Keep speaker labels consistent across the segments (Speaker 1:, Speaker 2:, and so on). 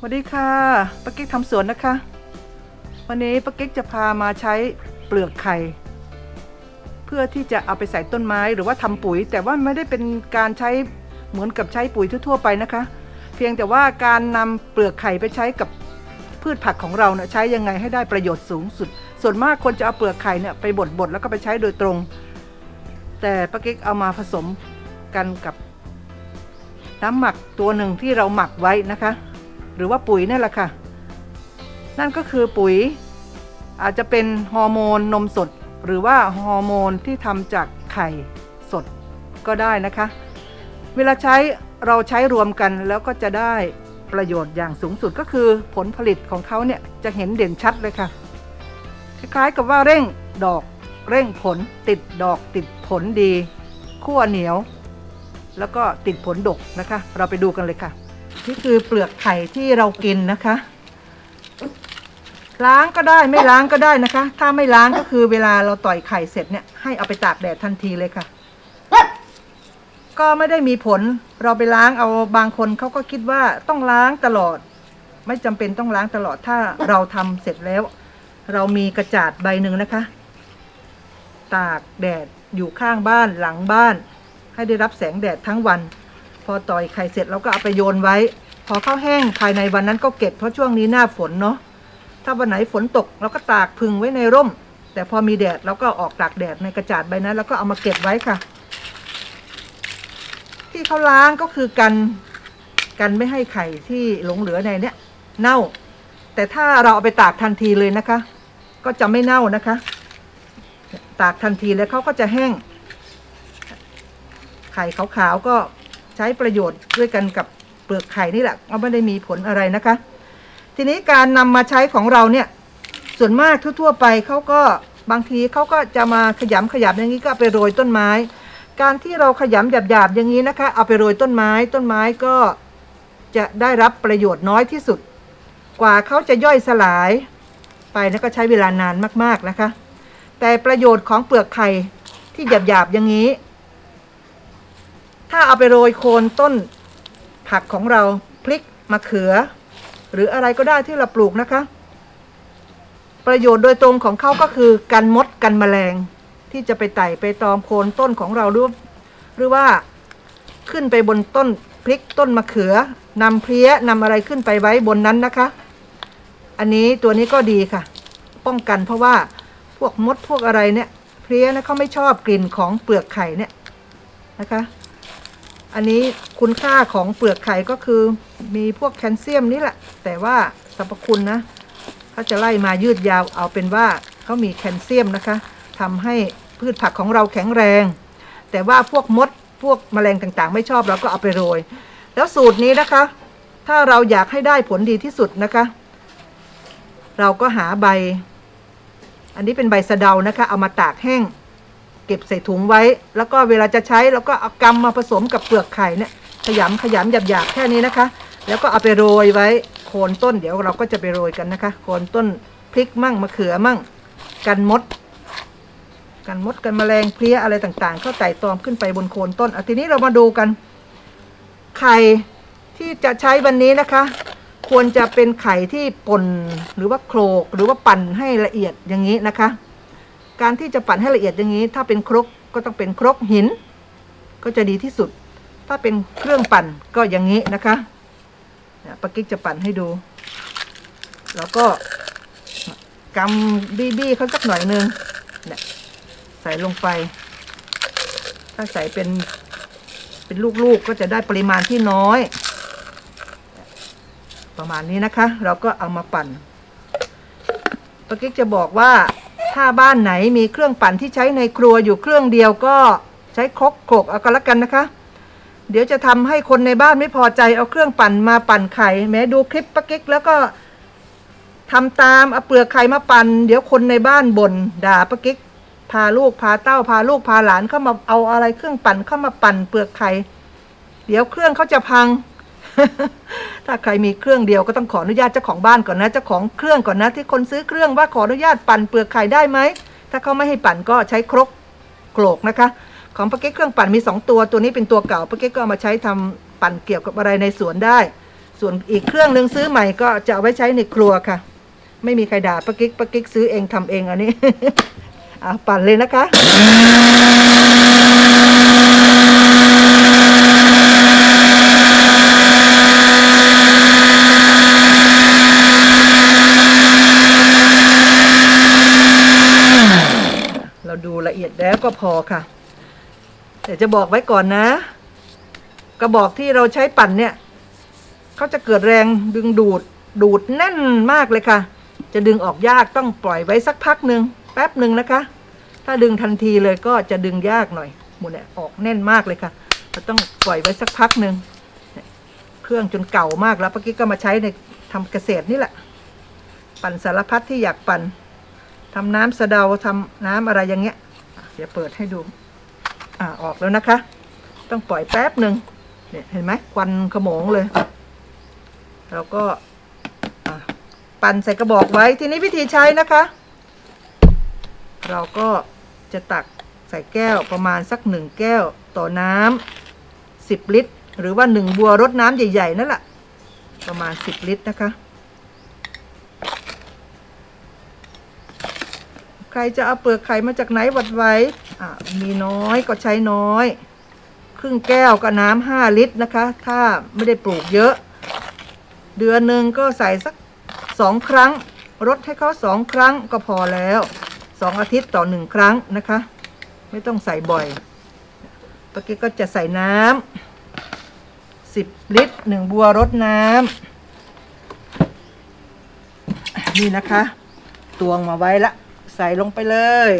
Speaker 1: สวัสดีค่ะป้ากิ๊กทำสวนนะคะ วันนี้ป้ากิ๊กจะพามาใช้เปลือกไข่ เพื่อที่จะเอาไปใส่ต้นไม้หรือว่าทำปุ๋ย แต่ว่าไม่ได้เป็นการใช้เหมือนกับใช้ปุ๋ยทั่วๆไปนะคะ เพียงแต่ว่าการนำเปลือกไข่ไปใช้กับพืชผักของเราเนี่ยใช้ยังไงให้ได้ประโยชน์สูงสุด ส่วนมากคนจะเอาเปลือกไข่เนี่ยไปบดๆแล้วก็ไปใช้โดยตรง แต่ป้ากิ๊กเอามาผสมกันกับน้ำหมักตัวหนึ่งที่เราหมักไว้นะคะ หรือว่าปุ๋ยนั่แหละค่ะ นั่นก็คือปุ๋ยอาจจะเป็นฮอร์โมนนมสด หรือว่าฮอร์โมนที่ทำจากไข่สดก็ได้นะคะ เวลาใช้เราใช้รวมกันแล้วก็จะได้ประโยชน์อย่างสูงสุดก็คือผลผลิตของเขาเนี่ยจะเห็นเด่นชัดเลยค่ะ คล้ายๆกับว่าเร่งดอกเร่งผลติดดอกติดผลดีขั้วเหนียว แล้วก็ติดผลดกนะคะ เราไปดูกันเลยค่ะ นี่คือเปลือกไข่ที่เรากินนะคะ ล้างก็ได้ไม่ล้างก็ได้นะคะ ถ้าไม่ล้างก็คือเวลาเราต่อยไข่เสร็จเนี่ยให้เอาไปตากแดดทันทีเลยค่ะ ก็ไม่ได้มีผลเราไปล้างเอาบางคนเขาก็คิดว่าต้องล้างตลอด ไม่จำเป็นต้องล้างตลอดถ้าเราทำเสร็จแล้ว เรามีกระจาดใบหนึ่งนะคะ ตากแดดอยู่ข้างบ้านหลังบ้าน ให้ได้รับแสงแดดทั้งวัน พอต่อยไข่เสร็จเราก็เอาไปโยนไว้ พอข้าวแห้งภายในวันนั้นก็เก็บเพราะช่วงนี้หน้าฝนเนาะถ้าวันไหนฝนตกเราก็ตากพึงไว้ในร่ม แต่พอมีแดดเราก็ออกตากแดดในกระจาดใบนั้น แล้วก็เอามาเก็บไว้ค่ะ ที่เขาล้างก็คือกันกันไม่ให้ไข่ที่หลงเหลือในเนี้ยเน่า แต่ถ้าเราเอาไปตากทันทีเลยนะคะ ก็จะไม่เน่านะคะ ตากทันทีแล้วเขาก็จะแห้ง ไข่ขาวๆก็ ใช้ประโยชน์ด้วยกันกับเปลือกไข่นี่แหละก็ไม่ได้มีผลอะไรนะคะ ทีนี้การนำมาใช้ของเราเนี่ยส่วนมากทั่ว ๆ ไปเขาก็บางทีเขาก็จะมาขยำขยับอย่างนี้ก็เอาไปโรยต้นไม้ การที่เราขยำหยาบๆอย่างนี้นะคะ เอาไปโรยต้นไม้ต้นไม้ก็จะได้รับประโยชน์น้อยที่สุด กว่าเขาจะย่อยสลายไปนะก็ใช้เวลานานมากๆนะคะ แต่ประโยชน์ของเปลือกไข่ที่หยาบๆอย่างนี้ ถ้าเอาไปโรยโคนต้นผักของเราพริกมะเขือ หรืออะไรก็ได้ที่เราปลูกนะคะ ประโยชน์โดยตรงของเขาก็คือกันมดกันแมลง ที่จะไปไต่ไปตอมโคนต้นของเราหรือหรือว่าขึ้นไปบนต้นพริกต้นมะเขือนำเพลี้ยนำอะไรขึ้นไปไว้บนนั้นนะคะ อันนี้ตัวนี้ก็ดีค่ะ ป้องกันเพราะว่าพวกมดพวกอะไรเนี่ยเพลี้ยนะเขาไม่ชอบกลิ่นของเปลือกไข่เนี่ยนะคะ อันนี้คุณค่าของเปลือกไข่ก็คือมีพวกแคลเซียมนี่แหละ แต่ว่าสรรพคุณนะเขาจะไล่มายืดยาวเอาเป็นว่าเขามีแคลเซียมนะคะทำให้พืชผักของเราแข็งแรง แต่ว่าพวกมดพวกแมลงต่างๆ ไม่ชอบเราก็เอาไปโรย แล้วสูตรนี้นะคะ ถ้าเราอยากให้ได้ผลดีที่สุดนะคะ เราก็หาใบ อันนี้เป็นใบสะเดานะคะ เอามาตากแห้ง เก็บใส่ถุงไว้ แล้วก็เวลาจะใช้เราก็เอากำมาผสมกับเปลือกไข่เนี่ยขยำขยำหยาบๆแค่นี้นะคะ แล้วก็เอาไปโรยไว้โคนต้นเดี๋ยวเราก็จะไปโรยกันนะคะ โคนต้นพริกมั่งมะเขือมั่ง กันมด กันมดกันแมลงเพลี้ยอะไรต่างๆ เข้าไต่ตอมขึ้นไปบนโคนต้นเอาทีนี้เรามาดูกัน ไข่ที่จะใช้วันนี้นะคะ ควรจะเป็นไข่ที่ป่นหรือว่าโคลกหรือว่าปั่นให้ละเอียดอย่างนี้นะคะ การที่จะปั่นให้ละเอียดอย่างนี้ ถ้าเป็นครกก็ต้องเป็นครกหิน ก็จะดีที่สุด ถ้าเป็นเครื่องปั่นก็อย่างนี้นะคะเนี่ยปากิ๊กจะปั่นให้ดู แล้วก็กำบี้บี้เขาสักหน่อยนึงเนี่ยใส่ลงไป ถ้าใส่เป็นเป็นลูกๆก็จะได้ปริมาณที่น้อย ประมาณนี้นะคะ เราก็เอามาปั่นปากิ๊กจะบอกว่า ถ้าบ้านไหนมีเครื่องปั่นที่ใช้ในครัวอยู่เครื่องเดียวก็ใช้ครกโขกเอาก็แล้วกันนะคะ เดี๋ยวจะทำให้คนในบ้านไม่พอใจเอาเครื่องปั่นมาปั่นไข่แม้ดูคลิปปากิ๊กแล้วก็ทำตามเอาเปลือกไข่มาปั่นเดี๋ยวคนในบ้านบ่นด่าปากิ๊กพาลูกพาเต้าพาลูกพาหลานเข้ามาเอาอะไรเครื่องปั่นเข้ามาปั่นเปลือกไข่เดี๋ยวเครื่องเขาจะพัง ถ้าใครมีเครื่องเดียวก็ต้องขออนุญาตเจ้าของบ้านก่อนนะเจ้าของเครื่องก่อนนะที่คนซื้อเครื่องว่าขออนุญาตปั่นเปลือกไข่ได้ไหมถ้าเขาไม่ให้ปั่นก็ใช้ครกโขลกนะคะ ของปาเก๊กเครื่องปั่นมี 2 ตัวตัวนี้เป็นตัวเก่าปาเก๊กก็เอามาใช้ทำปั่นเกี่ยวกับอะไรในสวนได้ ส่วนอีกเครื่องหนึ่งซื้อใหม่ก็จะเอาไว้ใช้ในครัวค่ะ ไม่มีใครด่าปะกิ๊กปะกิ๊กซื้อเองทำเองอันนี้อะปั่นเลยนะคะ เราดูละเอียด แล้วก็พอค่ะ แต่จะบอกไว้ก่อนนะ กระบอกที่เราใช้ปั่นเนี่ยเขาจะเกิดแรงดึงดูดดูดแน่นมากเลยค่ะ จะดึงออกยากต้องปล่อยไว้สักพักหนึ่งแป๊บหนึ่งนะคะ ถ้าดึงทันทีเลยก็จะดึงยากหน่อยหมุนเนี่ยออกแน่นมากเลยค่ะเราต้องปล่อยไว้สักพักหนึ่งเครื่องจนเก่ามากแล้วเมื่อกี้ก็มาใช้ในทำเกษตรนี่แหละ ปั่นสารพัดที่อยากปั่นทำน้ำสะเดาทำน้ำอะไรอย่างเงี้ย ดี๋ยวเปิดให้ดู อ่าออกแล้วนะคะ ต้องปล่อยแป๊บหนึ่งเนี่ยเห็นไหมควันขโมงเลยเราก็ปั่นใส่กระบอกไว้ทีนี้วิธีใช้นะคะ เราก็จะตักใส่แก้วประมาณสักหนึ่งแก้วต่อน้ำสิบลิตร หรือว่าหนึ่งบัวรดน้ำใหญ่ ๆ นั่นแหละประมาณสิบลิตรนะคะ ใครจะเอาเปลือกไข่มาจากไหนวัดไว้อะมีน้อยก็ใช้น้อย ครึ่งแก้วก็น้ำห้าลิตรนะคะ ถ้าไม่ได้ปลูกเยอะ เดือนหนึ่งก็ใส่สักสองครั้งรดให้เขาสองครั้งก็พอแล้วสองอาทิตย์ต่อหนึ่งครั้งนะคะ ไม่ต้องใส่บ่อยปกกี้ก็จะใส่น้ำสิบลิตรหนึ่งบัวรดน้ำนี่นะคะ ตวงมาไว้ละ ใส่ลงไปเลย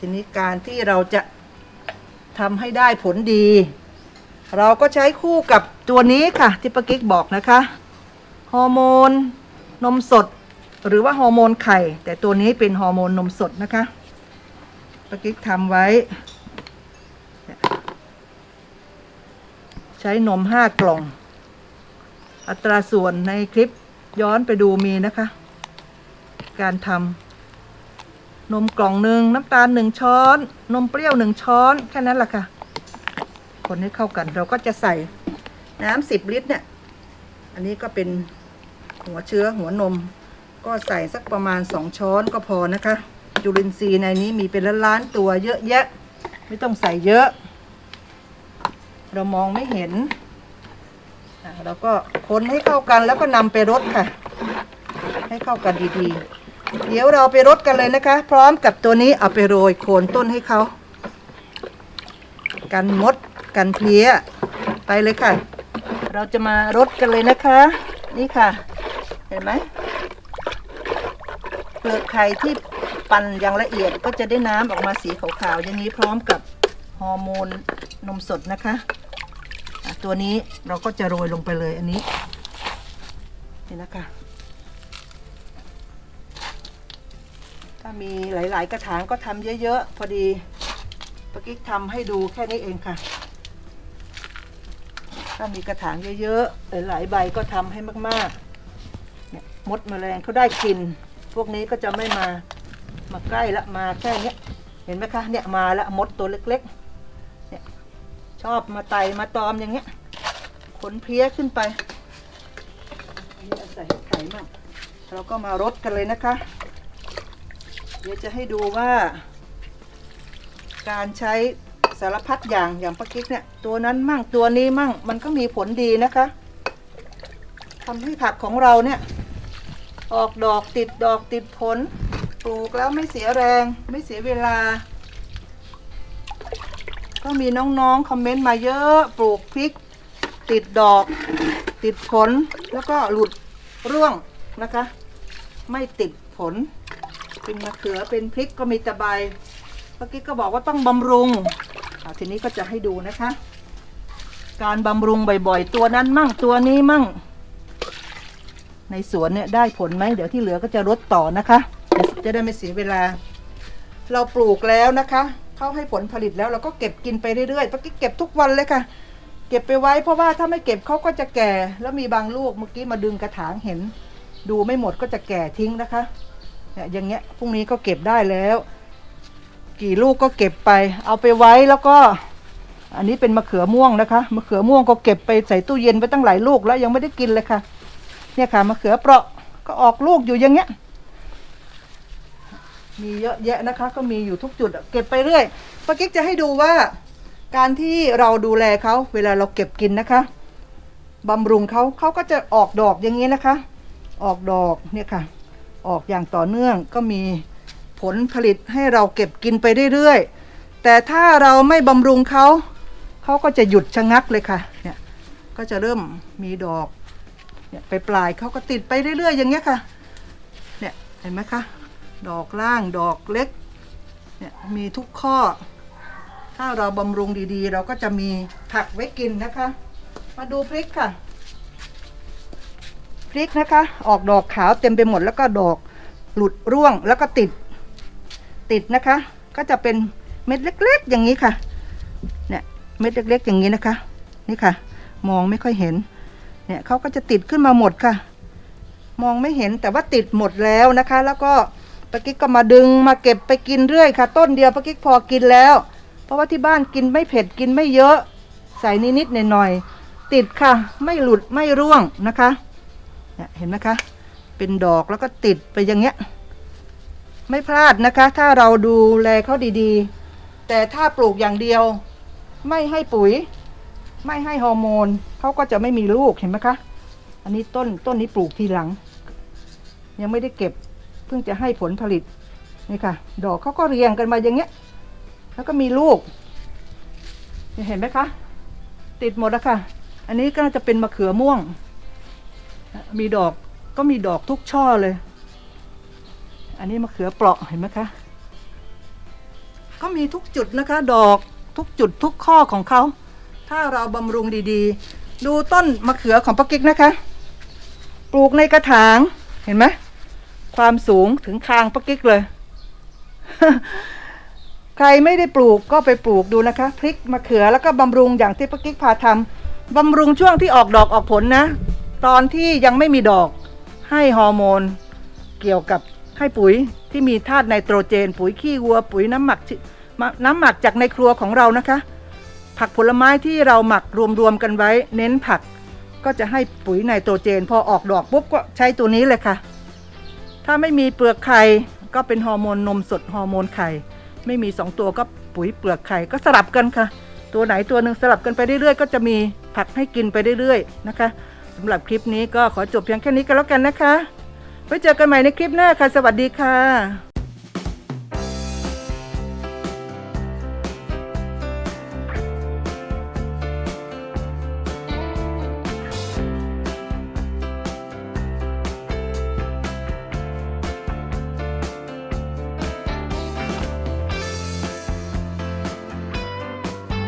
Speaker 1: ทีนี้การที่เราจะทำให้ได้ผลดี เราก็ใช้คู่กับตัวนี้ค่ะ ที่ปากิ๊กบอกนะคะฮอร์โมนนมสด หรือว่าฮอร์โมนไข่ แต่ตัวนี้เป็นฮอร์โมนนมสดนะคะปากิ๊กทำไว้ ใช้นมห้ากล่อง อัตราส่วนในคลิป ย้อนไปดูมีนะคะ การทำนมกล่องหนึ่งน้ำตาลหนึ่งช้อน นมเปรี้ยวหนึ่งช้อน แค่นั้นแหละค่ะ คนให้เข้ากันเราก็จะใส่น้ำสิบลิตรเนี่ย อันนี้ก็เป็นหัวเชื้อหัวนม ก็ใส่สักประมาณสองช้อนก็พอนะคะ จุลินทรีย์ในนี้มีเป็นล้านๆตัวเยอะแยะ ไม่ต้องใส่เยอะ เรามองไม่เห็น เราก็คนให้เข้ากันแล้วก็นำไปรดค่ะ ให้เข้ากันดีๆ เดี๋ยวเราไปรดกันเลยนะคะ พร้อมกับตัวนี้เอาไปโรยโคนต้นให้เขา กันมดกันเพลี้ยไปเลยค่ะ เราจะมารดกันเลยนะคะ นี่ค่ะ เห็นไหมเปลือกไข่ที่ปั่นอย่างละเอียดก็จะได้น้ำออกมาสีขาวๆอย่างนี้พร้อมกับฮอร์โมนนมสดนะคะ ตัวนี้เราก็จะโรยลงไปเลยอันนี้นี่นะคะ ถ้ามีหลาย ๆ กระถางก็ทำเยอะ ๆ พอดีปกิ๊กทำให้ดูแค่นี้เองค่ะ ถ้ามีกระถางเยอะ ๆ หลาย ๆ ใบก็ทำให้มากๆเนี่ยมดแมลงเขาได้กลิ่นพวกนี้ก็จะไม่มามาใกล้ละมาแค่เนี้ยเห็นไหมคะเนี่ยมาละมดตัวเล็ก ๆ เนี่ยชอบมาไตมาตอมอย่างเงี้ย ขนเพี้ยขึ้นไปอันนี้เอาใส่ไข่มากเราก็มารดกันเลยนะคะ เดี๋ยวจะให้ดูว่า การใช้สารพัดอย่างอย่างปากิ๊กเนี่ย ตัวนั้นมั่งตัวนี้มั่ง มันก็มีผลดีนะคะทำให้ผักของเราเนี่ย ออกดอกติดดอกติดผลปลูกแล้วไม่เสียแรง ไม่เสียเวลา ก็มีน้องๆ คอมเมนต์มาเยอะปลูกพริก ติดดอก ติดผลแล้วก็หลุดร่วงนะคะ ไม่ติดผล เป็นมะเขือเป็นพริกก็มีแตะใบเมื่อกี้ก็บอกว่าต้องบำรุงทีนี้ก็จะให้ดูนะคะ การบำรุงบ่อยๆ ตัวนั้นมั่งตัวนี้มั่ง ในสวนเนี่ยได้ผลไหมเดี๋ยวที่เหลือก็จะลดต่อนะคะ จะได้ไม่เสียเวลา เราปลูกแล้วนะคะ เข้าให้ผลผลิตแล้วเราก็เก็บกินไปเรื่อยๆปกติเก็บทุกวันเลยค่ะ เก็บไปไว้เพราะว่าถ้าไม่เก็บเขาก็จะแก่ แล้วมีบางลูกเมื่อกี้มาดึงกระถางเห็น ดูไม่หมดก็จะแก่ทิ้งนะคะเนี่ยอย่างเงี้ยพรุ่งนี้ก็เก็บได้แล้ว กี่ลูกก็เก็บไป เอาไปไว้แล้วก็ อันนี้เป็นมะเขือม่วงนะคะมะเขือม่วงก็เก็บไปใส่ตู้เย็นไปตั้งหลายลูกแล้วยังไม่ได้กินเลยค่ะ เนี่ยค่ะมะเขือเปราะก็ออกลูกอยู่อย่างเงี้ยมีเยอะแยะนะคะ ก็มีอยู่ทุกจุดเก็บไปเรื่อยป้ากิ๊กจะให้ดูว่า การที่เราดูแลเขาเวลาเราเก็บกินนะคะบำรุงเขาเขาก็จะออกดอกอย่างนี้นะคะ ออกดอกเนี่ยค่ะ ออกอย่างต่อเนื่องก็มีผลผลิตให้เราเก็บกินไปเรื่อยๆ แต่ถ้าเราไม่บำรุงเขาเขาก็จะหยุดชะงักเลยค่ะเนี่ยก็จะเริ่มมีดอกเนี่ยไปปลายเขาก็ติดไปเรื่อยๆ อย่างเงี้ยค่ะเนี่ยเห็นไหมคะดอกล่างดอกเล็กเนี่ยมีทุกข้อ ถ้าเราบำรุงดีๆ เราก็จะมีผักไว้กินนะคะ มาดูพริกค่ะ พริกนะคะ ออกดอกขาวเต็มไปหมดแล้วก็ดอกหลุดร่วงแล้วก็ติด ติดนะคะ ก็จะเป็นเม็ดเล็กๆ อย่างนี้ค่ะ เนี่ยเม็ดเล็กๆ อย่างนี้นะคะ นี่ค่ะ มองไม่ค่อยเห็น เนี่ยเขาก็จะติดขึ้นมาหมดค่ะ มองไม่เห็นแต่ว่าติดหมดแล้วนะคะ แล้วก็ปากิ๊กก็มาดึงมาเก็บไปกินเรื่อยค่ะ ต้นเดียวปากิ๊กพอกินแล้ว ราะว่าที่บ้านกินไม่เผ็ดกินไม่เยอะ ใส่นิดๆหน่อยๆติดค่ะ ไม่หลุดไม่ร่วงนะคะเนี่ยเห็นไหมคะเป็นดอกแล้วก็ติดไปอย่างเงี้ย ไม่พลาดนะคะ ถ้าเราดูแลเขาดีๆ แต่ถ้าปลูกอย่างเดียว ไม่ให้ปุ๋ย ไม่ให้ฮอร์โมนเขาก็จะไม่มีลูกเห็นไหมคะ อันนี้ต้นต้นนี้ปลูกทีหลัง ยังไม่ได้เก็บเพิ่งจะให้ผลผลิตนี่ค่ะ ดอกเขาก็เรียงกันมาอย่างเงี้ย แล้วก็มีลูกเห็นไหมคะ ติดหมดแล้วค่ะ อันนี้ก็น่าจะเป็นมะเขือม่วง มีดอกก็มีดอกทุกช่อเลย อันนี้มะเขือเปราะเห็นไหมคะ ก็มีทุกจุดนะคะ ดอกทุกจุดทุกข้อของเขา ถ้าเราบำรุงดีๆ ดูต้นมะเขือของป้ากิ๊กนะคะ ปลูกในกระถางเห็นไหมความสูงถึงคางป้ากิ๊กเลย ใครไม่ได้ปลูกก็ไปปลูกดูนะคะ พริกมะเขือแล้วก็บำรุงอย่างที่ป้ากิ๊กพาทำบำรุงช่วงที่ออกดอกออกผลนะ ตอนที่ยังไม่มีดอกให้ฮอร์โมน เกี่ยวกับให้ปุ๋ยที่มีธาตุไนโตรเจน ปุ๋ยขี้วัว ปุ๋ยน้ำหมักน้ำหมักจากในครัวของเรานะคะ ผักผลไม้ที่เราหมักรวมๆกันไว้ เน้นผักก็จะให้ปุ๋ยไนโตรเจน พอออกดอกปุ๊บก็ใช้ตัวนี้เลยค่ะ ถ้าไม่มีเปลือกไข่ก็เป็นฮอร์โมนนมสดฮอร์โมนไข่ ไม่มีสองตัวก็ปุ๋ยเปลือกไข่ก็สลับกันค่ะ ตัวไหนตัวหนึ่งสลับกันไปเรื่อยๆ ก็จะมีผักให้กินไปเรื่อยๆนะคะสำหรับคลิปนี้ก็ขอจบเพียงแค่นี้ก็แล้วกันนะคะไว้เจอกันใหม่ในคลิปหน้าค่ะ สวัสดีค่ะ